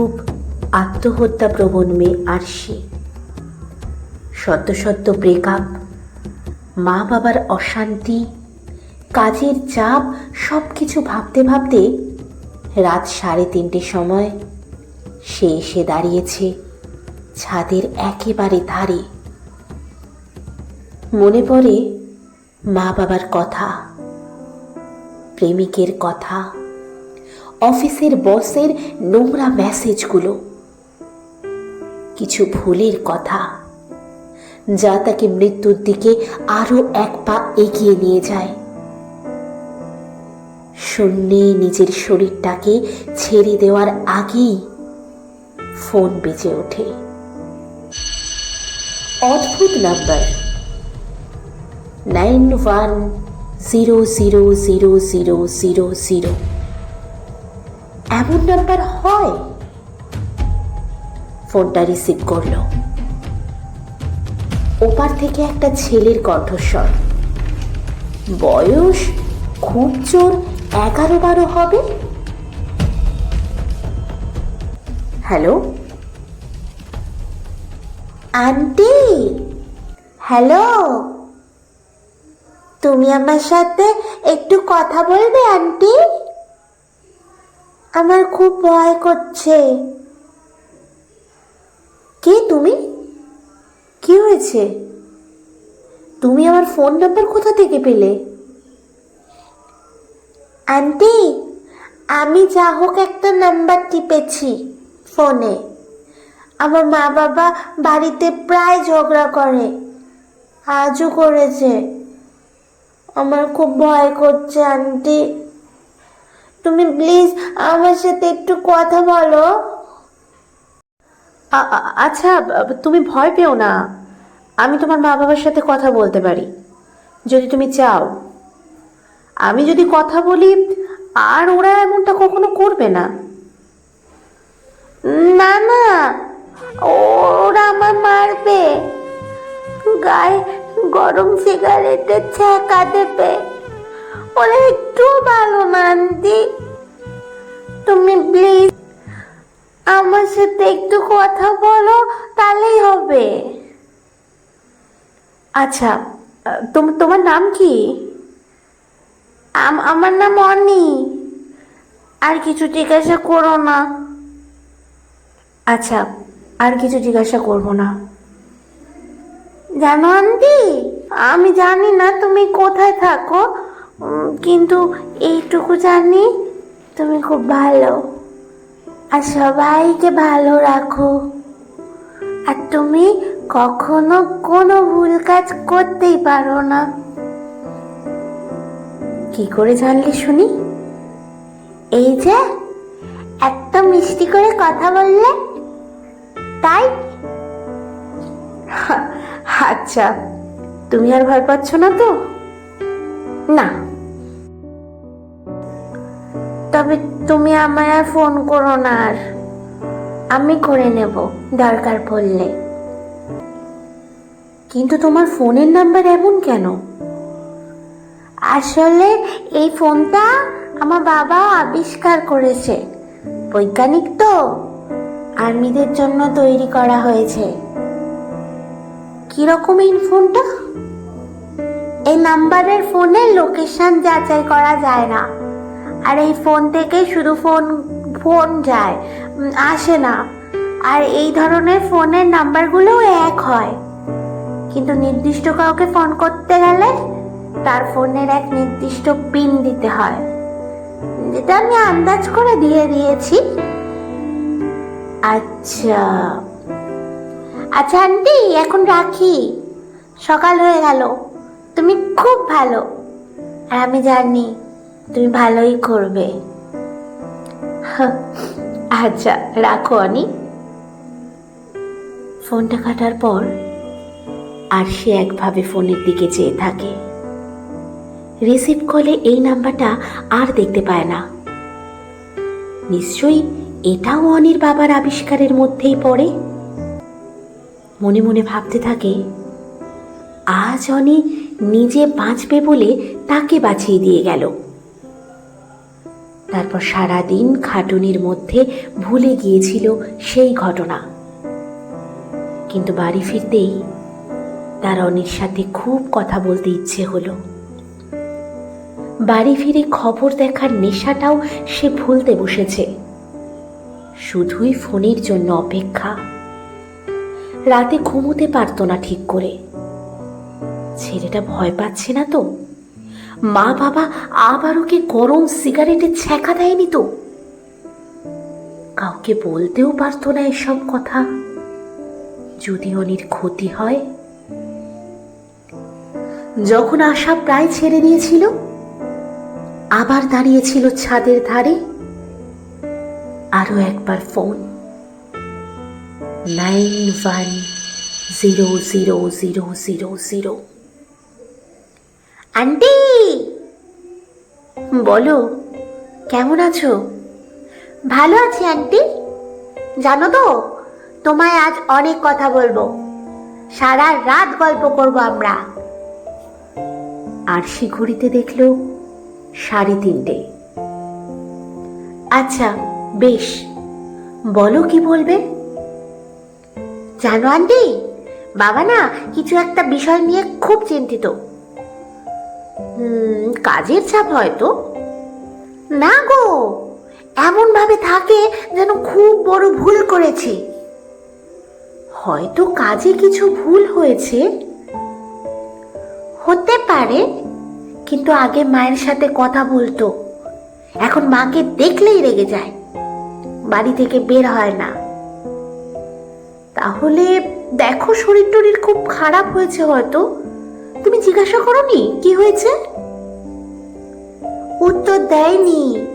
খুব আত্মহত্যা প্রবণ মেয়ে আরশি। সদ্য সদ্য ব্রেকআপ মা বাবার অশান্তি, কাজের চাপ সব কিছু ভাবতে ভাবতে রাত সাড়ে তিনটের সময় সে এসে দাঁড়িয়েছে ছাদের একেবারে ধারে। মনে পড়ে মা বাবার কথা, প্রেমিকের কথা। অফিসের বসের নোংরা মেসেজগুলো। কিছু ভুলের কথা। যা তাকে মৃত্যুর দিকে আরও এক পা এগিয়ে নিয়ে যায়। শূন্যে নিজের শরীরটাকে ছেড়ে দেওয়ার আগেই ফোন বেজে ওঠে। অদ্ভুত number. Nine one zero zero zero zero zero zero. এমন নাম্বার হয়? ফোনটা রিসিভ করল। ওপার থেকে একটা ছেলের কণ্ঠস্বর। বয়স খুব জোর, এগারো বারো হবে? হ্যালো আন্টি হ্যালো তুমি আমার সাথে একটু কথা বলবে আন্টি আমার খুব ভয় করছে। কে তুমি? কি হয়েছে? তুমি আমার ফোন নাম্বার কোথা থেকে পেলে? আন্টি আমি যা হোক একটা নাম্বার টিপেছি ফোনে আমার মা বাবা বাড়িতে প্রায় ঝগড়া করে। আজও করেছে। আমার খুব ভয় করছে আন্টি তুমি প্লিজ আমার সাথে একটু কথা বলো। আচ্ছা তুমি ভয় পেও না। আমি তোমার মা বাবার সাথে কথা বলতে পারি। যদি তুমি চাও। আমি যদি কথা বলি, আর ওরা এমনটা কখনো করবে না। না না, ওরা আমার মারবে। গায়ে গরম সিগারেটের ছ্যাঁকা দেবে। ওরা একটু ভালো তুমি প্লিজ আমার সাথে একটু কথা বলো, তাহলেই হবে। আচ্ছা তোমার নাম কি? আমার নাম অনি। আর কিছু জিজ্ঞাসা করো না। আচ্ছা আর কিছু জিজ্ঞাসা করব না। জানো আন্টি, আমি জানি না তুমি কোথায় থাকো। কিন্তু এইটুকু জানি, তুমি খুব ভালো। আর সবাইকে ভালো রাখো। আর তুমি কখনো কোনো ভুল কাজ করতেই পারো না। কি করে জানলি শুনি? এই যে এত মিষ্টি করে কথা বললে, তাই? আচ্ছা তুমি আর ভয় পাচ্ছ না তো? না। তবে তুমি আমায় আর ফোন করো না আর। আমি করে নেব, দরকার পড়লে। কিন্তু তোমার ফোনের নাম্বার এমন কেন? আসলে এই ফোনটা আমার বাবা আবিষ্কার করেছে। বৈজ্ঞানিক তো। আর্মিদের জন্য তৈরি করা হয়েছে। কীরকম এই ফোনটা? এই নাম্বারের ফোনে লোকেশন যাচাই করা যায় না। আর এই ফোন থেকে শুধু ফোন ফোন যায় আসে না। আর এই ধরনের ফোনের নাম্বারগুলো এক হয়। কিন্তু নির্দিষ্ট কাউকে ফোন করতে গেলে তার ফোনের এক নির্দিষ্ট পিন দিতে হয়, যেটা আমি আন্দাজ করে দিয়ে দিয়েছি। আচ্ছা। আচ্ছা আন্টি, এখন রাখি। সকাল হয়ে গেল। তুমি খুব ভালো। আর আমি জানি তুমি ভালোই করবে। আচ্ছা রাখো অনি। ফোনটা কাটার পর আর সে একভাবে ফোনের দিকে চেয়ে থাকে। রিসিভ কলে এই নাম্বারটা আর দেখতে পায় না। নিশ্চয়ই এটাও অনির বাবার আবিষ্কারের মধ্যেই পড়ে। মনে মনে ভাবতে থাকে, আজ অনি নিজে বাঁচবে বলে তাকে বাঁচিয়ে দিয়ে গেল। তারপর সারাদিন খাটুনির মধ্যে ভুলে গিয়েছিল সেই ঘটনা। কিন্তু বাড়ি ফিরতেই তার অনির সাথে খুব কথা বলতে ইচ্ছে হলো। বাড়ি ফিরে খবর দেখার নেশাটাও সে ভুলতে বসেছে। শুধুই ফোনের জন্য অপেক্ষা। রাতে ঘুমোতে পারতো না ঠিক করে। ছেলেটা ভয় পাচ্ছে না তো? মা বাবা আবার ওকে গরম সিগারেটের ছ্যাঁকা দেয়নি তো? কাউকে বলতেও পারতো না এসব কথা। যদি অনির ক্ষতি হয়? যখন আশা প্রায় ছেড়ে দিয়েছিল, আবার দাঁড়িয়েছিল ছাদের ধারে আরও একবার phone. Nine one zero zero zero zero zero. Aunty! বলো, কেমন আছো? ভালো আছি, আন্টি। জানো তো, তোমায় আজ অনেক কথা বলব। সারা রাত গল্প করব আমরা। আরশি ঘড়িতে দেখল সাড়ে তিনটে। আচ্ছা বেশ। বলো কি বলবে? জানো আন্টি, বাবা না কিছু একটা বিষয় নিয়ে খুব চিন্তিত। কাজের চাপ হয়তো। না গো এমন ভাবে থাকে যেন খুব বড় ভুল করেছে। হয়তো কাজে কিছু ভুল হয়েছে? হতে পারে, কিন্তু আগে মায়ের সাথে কথা বলতো। এখন মাকে দেখলেই রেগে যায়। বাড়ি থেকে বের হয় না। তাহলে দেখো শরীর টরীর খুব খারাপ হয়েছে হয়তো। তুমি জিজ্ঞাসা করনি? কি হয়েছে? উত্তর দেয়নি।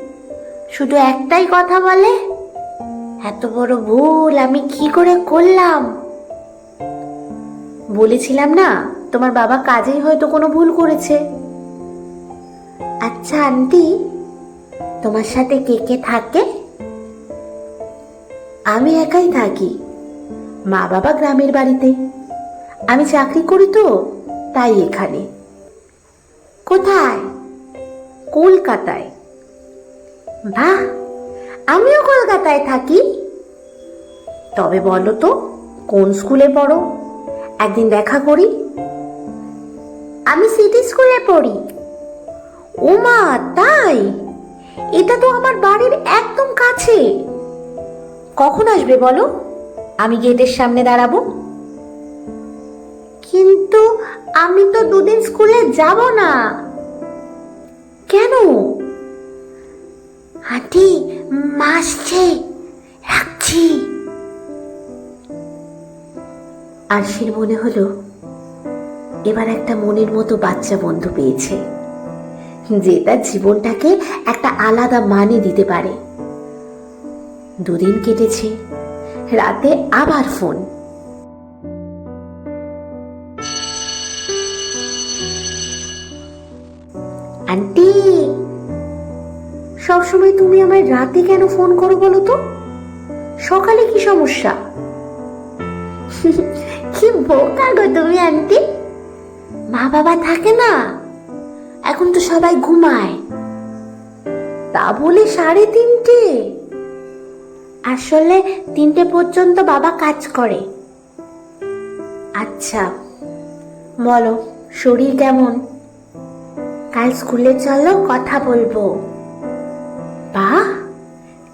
শুধু একটাই কথা বলে, এত বড় ভুল, আমি কি করে করলাম? বলেছিলাম না, তোমার বাবা কাজেই হয়তো কোনো ভুল করেছে। আচ্ছা আন্টি, তোমার সাথে কে কে থাকে? আমি একাই থাকি মা বাবা গ্রামের বাড়িতে। আমি চাকরি করি তো তাই এখানে। কোথায়? কলকাতায়। বাহ, আমিও কলকাতায় থাকি। তবে বলো তো, কোন স্কুলে পড়ো? একদিন দেখা করি। আমি সিটি স্কুলে পড়ি। ও মা, তাই? এটা তো আমার বাড়ির একদম কাছে। কখন আসবে বলো? আমি গেটের সামনে দাঁড়াবো। আমি তো দুদিন স্কুলে যাব না। কেন? আন্টি, মা আসছে। রাখছি। আরশির মনে হলো, এবার একটা মনের মতো বাচ্চা বন্ধু পেয়েছে, যে তার জীবনটাকে একটা আলাদা মানে দিতে পারে। দুদিন কেটেছে, রাতে আবার ফোন। আন্টি, সবসময় তুমি আমায় রাতে কেন ফোন করো বলো তো? সকালে কি সমস্যা? কি বোকা গো তুমি আন্টি। মা বাবা থাকে না, এখন তো সবাই ঘুমায়। তা বলে সাড়ে তিনটে। আসলে তিনটে পর্যন্ত বাবা কাজ করে। আচ্ছা বলো, শরীর কেমন? কাল স্কুলে চলো, কথা বলব। বাহ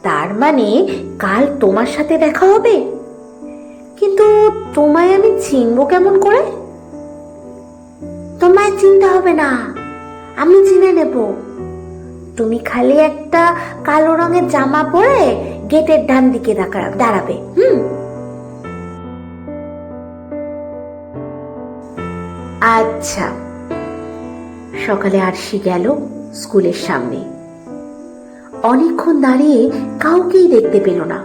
তার মানে কাল তোমার সাথে দেখা হবে? কিন্তু তোমায় আমি চিনবো কেমন করে? তোমায় চিনতে হবে না, আমি চিনে নেব। তুমি খালি একটা কালো রঙের জামা পরে গেটের ডান দিকে দাঁড়া- দাঁড়াবে, হুম? আচ্ছা। সকালে আরশি গেল স্কুলের সামনে। অনেকক্ষণ দাঁড়িয়ে কাউকেই দেখতে পেল না।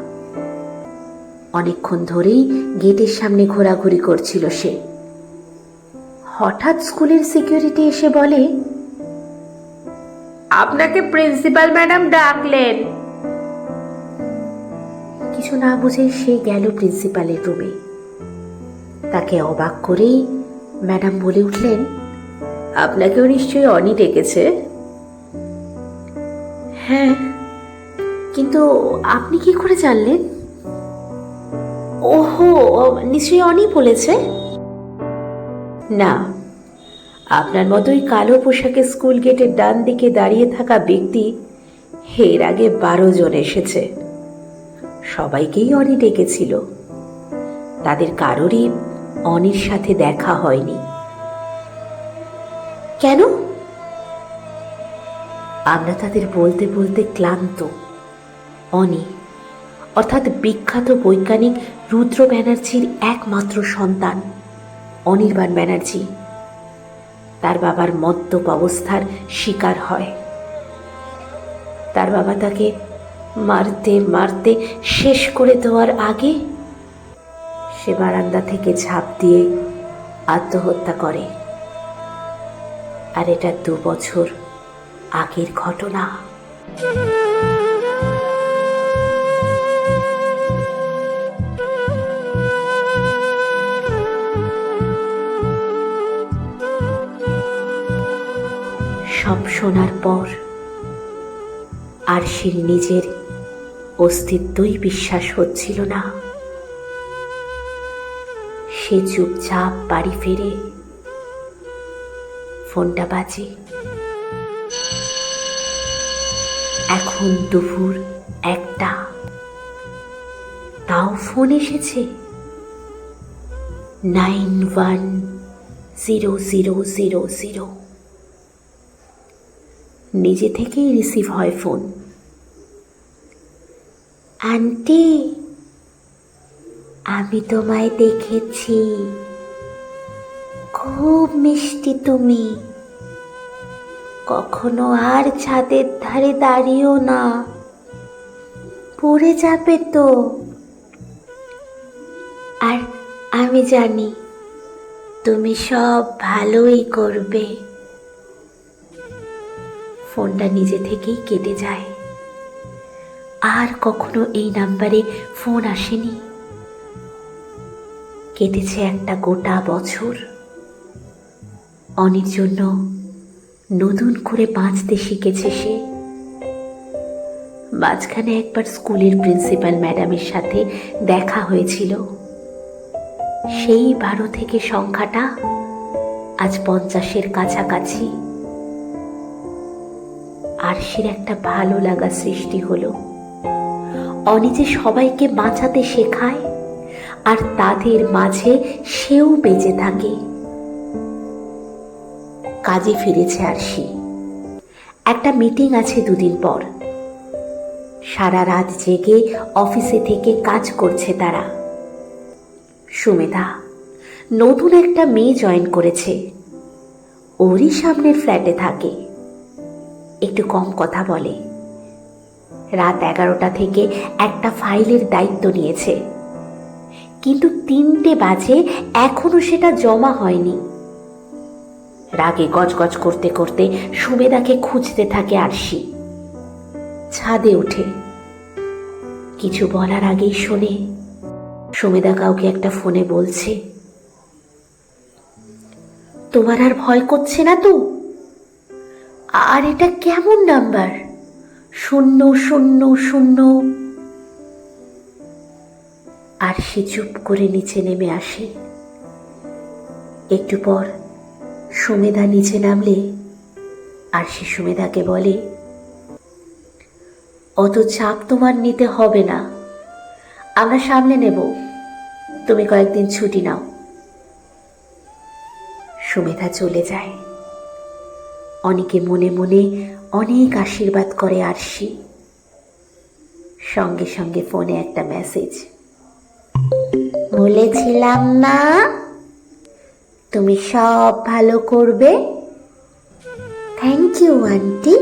অনেকক্ষণ ধরেই গেটের সামনে ঘোরাঘুরি করছিল সে। হঠাৎ স্কুলের সিকিউরিটি এসে বলে, আপনাকে প্রিন্সিপাল ম্যাডাম ডাকলেন। কিছু না বুঝে সে গেল প্রিন্সিপালের রুমে। তাকে অবাক করেই ম্যাডাম বলে উঠলেন আপনাকেও নিশ্চয়ই অনি ডেকেছে? হ্যাঁ। কিন্তু আপনি কি করে জানলেন? ওহো নিশ্চয়ই অনি বলেছে? না। আপনার মতোই কালো পোশাকে স্কুল গেটের ডান দিকে দাঁড়িয়ে থাকা ব্যক্তি এর আগে বারো জন এসেছে। সবাইকেই অনি ডেকেছিল। তাদের কারোরই অনির সাথে দেখা হয়নি। কেন? আমরা তাদের বলতে বলতে ক্লান্ত। অনি, অর্থাৎ বিখ্যাত বৈজ্ঞানিক রুদ্র ব্যানার্জির একমাত্র সন্তান, অনির্বাণ ব্যানার্জি। তার বাবার মদ্যপ অবস্থার শিকার হয়। তার বাবা তাকে মারতে মারতে শেষ করে দেওয়ার আগে সে বারান্দা থেকে ঝাঁপ দিয়ে আত্মহত্যা করে। আর এটা দু বছর আগের ঘটনা। সব শোনার পর আর আরশির নিজের অস্তিত্বই বিশ্বাস হচ্ছিল না। সে চুপচাপ বাড়ি ফেরে ফোনটা বাজে। এখন দুপুর একটা। তাও ফোন এসেছে। Nine one zero zero zero zero. নিজে থেকেই রিসিভ হয় ফোন। আন্টি, আমি তোমায় দেখেছি। খুব মিষ্টি তুমি। কখনো আর ছাদের ধারে দাঁড়িও না। পড়ে যাবে তো। আর আমি জানি, তুমি সব ভালোই করবে। ফোনটা নিজে থেকেই কেটে যায়। আর কখনো এই নাম্বারে ফোন আসেনি। কেটেছে একটা গোটা বছর। অনির জন্য নতুন করে বাঁচতে শিখেছে সে। মাঝখানে একবার স্কুলের প্রিন্সিপাল ম্যাডামের সাথে দেখা হয়েছিল। সেই বারো থেকে সংখ্যাটা আজ পঞ্চাশের কাছাকাছি। আর আরশির একটা ভালো লাগা সৃষ্টি হলো। অনি যে সবাইকে বাঁচাতে শেখায় আর তাদের মাঝে সেও বেঁচে থাকে। কাজে ফিরেছে আরশি একটা মিটিং আছে দুদিন পর। সারা রাত জেগে অফিসে থেকে কাজ করছে তারা। সুমেধা, নতুন একটা মেয়ে জয়েন করেছে। ওরই সামনের ফ্ল্যাটে থাকে। একটু কম কথা বলে। রাত এগারোটা থেকে একটা ফাইলের দায়িত্ব নিয়েছে। কিন্তু তিনটে বাজে এখনও সেটা জমা হয়নি। রাগে গজগজ করতে করতে সুমেদাকে খুঁজতে থাকে আরশি। ছাদে ওঠে কিছু বলার আগেই শোনে। সুমেদা কাউকে একটা ফোনে বলছে। তোমার আর ভয় করছে না তো? আর এটা কেমন নাম্বার? শূন্য শূন্য শূন্য। আর সে চুপ করে নিচে নেমে আসে। একটু পর সুমেধা নিচে নামলে, আর সে সুমেধাকে বলে, অত চাপ তোমার নিতে হবে না। আমরা সামলে নেব। তুমি কয়েকদিন ছুটি নাও সুমেধা চলে যায়। অনেকে মনে মনে অনেক আশীর্বাদ করে আরশি। সঙ্গে সঙ্গে ফোনে একটা মেসেজ। বলেছিলাম না তুমি সব ভালো করবে। Thank you aunty